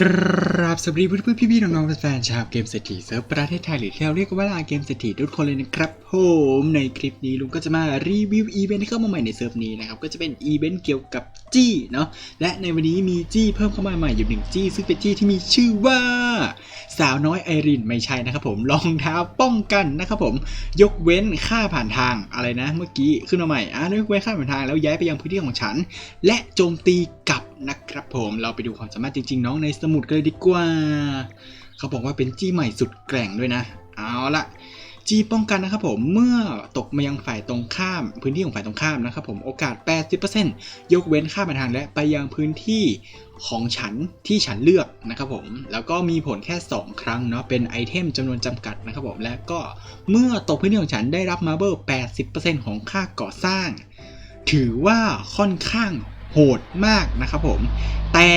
กราบสวัสดีเพื่อนๆพี่ๆน้องๆแฟนๆชาวเกมเศรษฐีเซิร์ฟประเทศไทยหรือที่เราเรียกว่าลาเกมเศรษฐีทุกคนเลยนะครับ ผมในคลิปนี้ลุงก็จะมารีวิวอีเวนต์ที่เข้ามาใหม่ในเซิร์ฟนี้นะครับ ก็จะเป็นอีเวนต์เกี่ยวกับจี้เนาะและในวันนี้มีจี้เพิ่มเข้ามาใหม่อยู่หนึ่งจี้ ซึ่งเป็นจี้ที่มีชื่อว่า สาวน้อยไอรินไม่ใช่นะครับผมรองเท้าป้องกันนะครับผม ยกเว้นค่าผ่านทางอะไรนะ เมื่อกี้ขึ้นมาใหม่อ่ายกเว้นค่าผ่านทางแล้วย้ายไปยังพื้นที่ของฉัน และโจมตีกลับนะครับผมเราไปดูความสามารถจริง ๆ น้องในสมุดกันเลยดีกว่า เขาบอกว่าเป็นจี้ใหม่สุดแกร่งด้วยนะ เอาละ จีป้องกันนะครับผมเมื่อตกมายังฝ่ายตรงข้าม พื้นที่ของฝ่ายตรงข้ามนะครับผมโอกาส 80%ยกเว้นค่าผ่านทางและไปยังพื้นที่ของฉันที่ฉันเลือกนะครับผม แล้วก็มีผลแค่ 2 ครั้งเนาะเป็นไอเทมจำนวนจำกัดนะครับผม และก็เมื่อตกพื้นที่ของฉันได้รับมาเบิล80%ของค่าก่อสร้าง ถือว่าค่อนข้างโหดมากนะครับผม แต่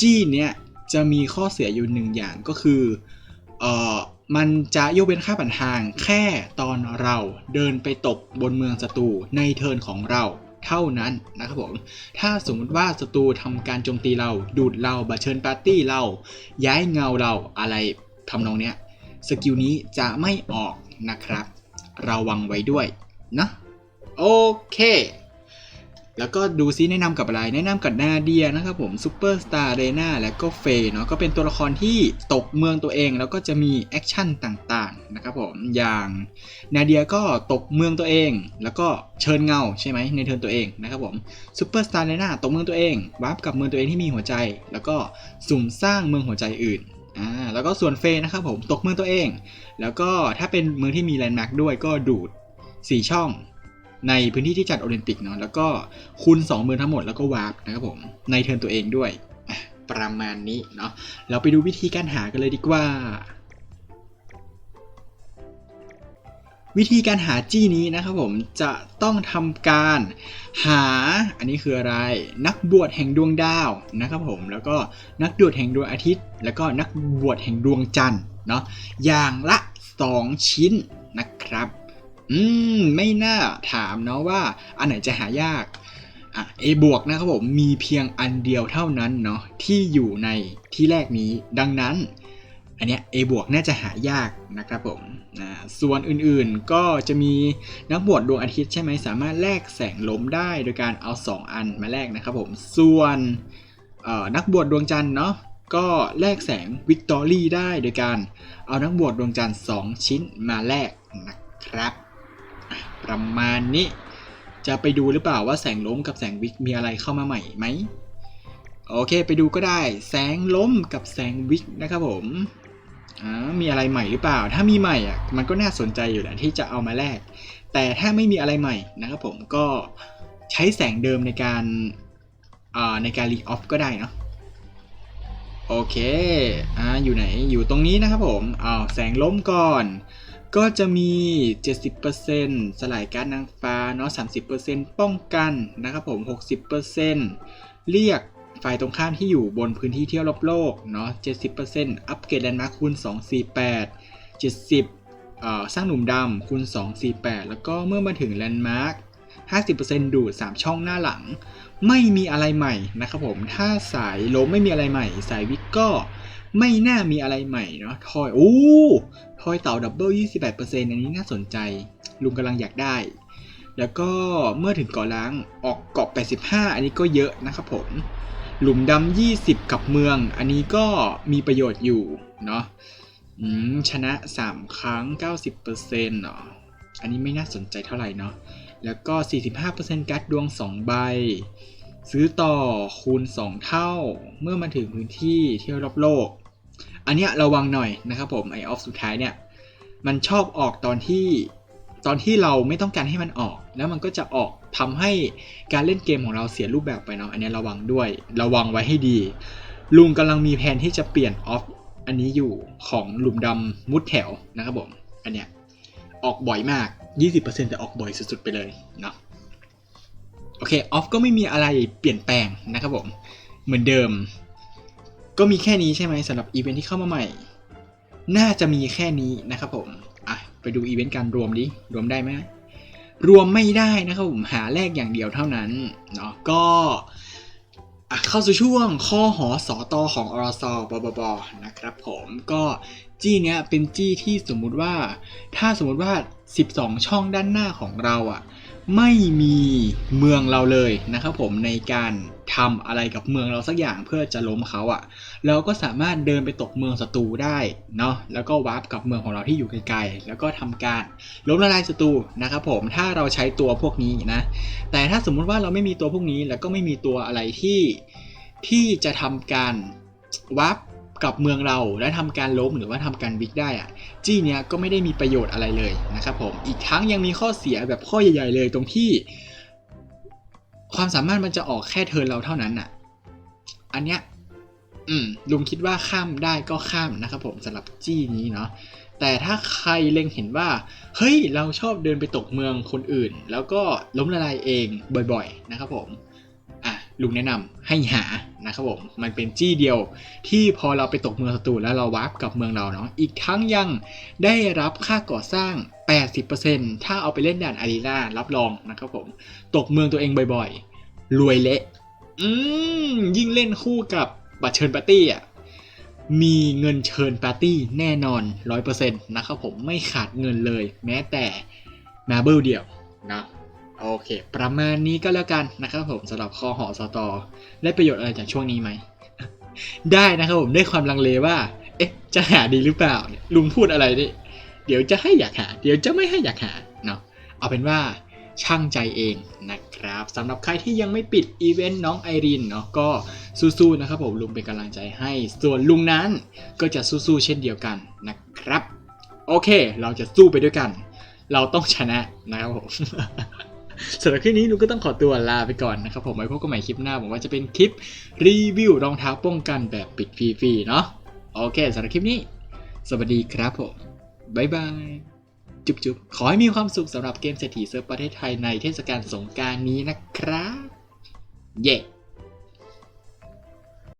จี้เนี้ยจะมีข้อเสียอยู่หนึ่งอย่างก็คือเอ่อ มันจะยกเว้นค่าผ่านทางแค่ตอนเราเดินไปตบบนเมืองศัตรูในเทิร์นของเราเท่านั้นนะครับผม ถ้าสมมติว่าศัตรูทำการโจมตีเรา ดูดเราบัเชิญปาร์ตี้เรา ย้ายเงาเราอะไรทำนองเนี้ย สกิลนี้จะไม่ออกนะครับ ระวังไว้ด้วยนะ โอเค แล้วก็ดูซิแนะนำกับอะไร แนะนำกับนาเดียนะครับผมซูเปอร์สตาร์เรนาและก็เฟย์เนาะก็เป็นตัวละครที่ตกเมืองตัวเอง แล้วก็จะมีแอคชั่นต่างๆนะครับผมอย่างนาเดียก็ตกเมืองตัวเอง แล้วก็เชิญเงาใช่ไหมในเทิร์นตัวเองนะครับผมซูเปอร์สตาร์เรนาตกเมืองตัวเองวาร์ปกับเมืองตัวเองที่มีหัวใจ แล้วก็สุ่มสร้างเมืองหัวใจอื่นอ่าแล้วก็ส่วนเฟย์นะครับผมตกเมืองตัวเอง แล้วก็ถ้าเป็นเมืองที่มีแลนด์มาร์กด้วยก็ดูด4ช่อง ในพื้นที่ที่จัดโอลิมปิกเนาะแล้วก็คูณ2มือทั้งหมดแล้วก็วาร์ปนะครับผมในเทิร์นตัวเองด้วยประมาณนี้เนาะเราไปดูวิธีการหากันเลยดีกว่า วิธีการหาจี้นี้นะครับผมจะต้องทำการหาอันนี้คืออะไร นักบวชแห่งดวงดาวนะครับผมแล้วก็นักบวชแห่งดวงอาทิตย์ แล้วก็นักบวชแห่งดวงจันทร์เนาะอย่างละ 2 ชิ้นนะครับ อืม ไม่น่าถามเนาะว่า อันไหนจะหายาก อะ A บวกนะครับผม มีเพียงอันเดียวเท่านั้นเนาะที่อยู่ในที่แรกนี้ ดังนั้น อันเนี้ย A บวกน่าจะหายากนะครับผมอ่าส่วนอื่นๆก็จะมีนักบวชดวงอาทิตย์ใช่ไหมสามารถแลกแสงล้มได้โดยการเอา 2 อันมาแลกนะครับผม ส่วนนักบวชดวงจันทร์เนาะก็แลกแสงวิกตอรี่ได้โดยการเอานักบวชดวงจันทร์2ชิ้นมาแลกนะครับ ประมาณนี้ จะไปดูหรือเปล่าว่าแสงล้มกับแสงวิกมีอะไรเข้ามาใหม่ไหมโอเคไปดูก็ได้ แสงล้มกับแสงวิกนะครับผมมีอะไรใหม่หรือเปล่า ถ้ามีใหม่อะมันก็น่าสนใจอยู่แหละที่จะเอามาแลกแต่ถ้าไม่มีอะไรใหม่นะครับผมก็ใช้แสงเดิมในการในการรีออฟก็ได้เนาะโอเค อ่า อยู่ไหน อยู่ตรงนี้นะครับผมอ้าวแสงล้มก่อน ก็จะมี 70%สลายการนางฟ้าเนาะ30%ป้องกันนะครับผม 60%เรียกฝ่ายตรงข้ามที่อยู่บนพื้นที่เที่ยวรอบโลกเนาะ 70%อัปเกรดแลนด์มาร์คคูณ 248 70เอ่อสร้างหนุ่มดำคูณ 248 แล้วก็เมื่อมาถึงแลนด์มาร์ค50%ดูด 3 ช่องหน้าหลัง ไม่มีอะไรใหม่นะครับผม ถ้าสายล้มไม่มีอะไรใหม่ สายวิกก็ ไม่น่ามีอะไรใหม่เนาะทอยโอ้ทอยเต่าดับเบิล28%อันนี้น่าสนใจ ลุงกำลังอยากได้ แล้วก็เมื่อถึงเกาะล้างออกเกาะ 85 อันนี้ก็เยอะนะครับผม หลุมดำ20 กับเมือง อันนี้ก็มีประโยชน์อยู่เนาะชนะ 3 ครั้ง 90%เนาะอันนี้ไม่น่าสนใจเท่าไหร่เนาะแล้วก็ 45%การ์ดดวง 2 ใบ ซื้อต่อคูณ 2 เท่า เมื่อมาถึงพื้นที่เที่ยวรอบโลก อันเนี้ยระวังหน่อยนะครับผมไอออฟสุดท้ายเนี่ยมันชอบออกตอนที่ตอนที่เราไม่ต้องการให้มันออก แล้วมันก็จะออกทำให้การเล่นเกมของเราเสียรูปแบบไปเนาะอันนี้ระวังด้วย ระวังไว้ให้ดี ลุงกำลังมีแผนที่จะเปลี่ยนออฟอันนี้อยู่ของหลุมดำมุดแถวนะครับผมอันเนี้ยออกบ่อยมาก 20%แต่ออกบ่อยสุดๆไปเลยเนาะโอเคออฟก็ไม่มีอะไรเปลี่ยนแปลงนะครับผมเหมือนเดิม ก็มีแค่นี้ใช่ไหมสำหรับอีเวนท์ที่เข้ามาใหม่ น่าจะมีแค่นี้นะครับผมอะไปดูอีเวนต์การรวมดิ รวมได้ไหมรวมไม่ได้นะครับผมหาแลกอย่างเดียวเท่านั้นเนาะก็อะเข้าสู่ช่วงข้อหอสอตอของอรสบบบนะครับผมก็จี้เนี้ยเป็นจี้ที่สมมุติว่า ถ้าสมมุติว่า 12 ช่องด้านหน้าของเราอะ ไม่มีเมืองเราเลยนะครับผมในการทำอะไรกับเมืองเราสักอย่างเพื่อจะล้มเขาอะ เราก็สามารถเดินไปตกเมืองศัตรูได้เนาะแล้วก็วาร์ปกับเมืองของเราที่อยู่ไกลๆแล้วก็ทำการล้มละลายศัตรูนะครับผมถ้าเราใช้ตัวพวกนี้นะ แต่ถ้าสมมุติว่าเราไม่มีตัวพวกนี้แล้วก็ไม่มีตัวอะไรที่ที่จะทำการวาร์ป กับเมืองเราและทำการล้มหรือว่าทำการวิกได้อะจี้เนี้ยก็ไม่ได้มีประโยชน์อะไรเลยนะครับผมอีกทั้งยังมีข้อเสียแบบข้อใหญ่ ๆ เลยตรงที่ ความสามารถมันจะออกแค่เทินเราเท่านั้นอะอันเนี้ยอืมลุงคิดว่าข้ามได้ก็ข้ามนะครับผมสำหรับจี้นี้เนาะแต่ถ้าใครเล็งเห็นว่า เฮ้ย เราชอบเดินไปตกเมืองคนอื่น แล้วก็ล้มละลายเองบ่อย ๆ นะครับผม ลุงแนะนำให้หานะครับผมมันเป็นจี้เดียวที่พอเราไปตกเมืองศัตรูแล้วเราวาร์ปกับเมืองเราเนาะอีกทั้งยังได้รับค่าก่อสร้าง 80%ถ้าเอาไปเล่นด่านอารีนารับรองนะครับผม ตกเมืองตัวเองบ่อยๆ รวยเละอืมยิ่งเล่นคู่กับบัตรเชิญปาร์ตี้อะมีเงินเชิญปาร์ตี้แน่นอน 100%นะครับผมไม่ขาดเงินเลย แม้แต่มาเบิลเดียวนะ โอเค ประมาณนี้ก็แล้วกันนะครับผมสำหรับคอหอสตอได้ประโยชน์อะไรจากช่วงนี้ไหม ได้นะครับผมได้ความลังเลว่า เอ๊ะ จะหาดีหรือเปล่า ลุงพูดอะไรดิเดี๋ยวจะให้อยากหา เดี๋ยวจะไม่ให้อยากหาเนาะ เอาเป็นว่าช่างใจเองนะครับสำหรับใครที่ยังไม่ปิดอีเวนต์น้องไอรินเนาะก็สู้ๆนะครับผมลุงเป็นกำลังใจให้ ส่วนลุงนั้นก็จะสู้ๆเช่นเดียวกันนะครับ โอเค เราจะสู้ไปด้วยกัน เราต้องชนะนะครับผม สำหรับคลิปนี้ลูกก็ต้องขอตัวลาไปก่อนนะครับผมไว้พบกันใหม่คลิปหน้าผมว่าจะเป็นคลิปรีวิวรองเท้าป้องกันแบบปิดฟรีๆเนาะโอเคสำหรับคลิปนี้ สวัสดีครับผมบ๊ายบายจุ๊บๆขอให้มีความสุขสำหรับเกมเศรษฐีเซิร์ฟประเทศไทยในเทศกาลสงกรารนี้นะครับเย้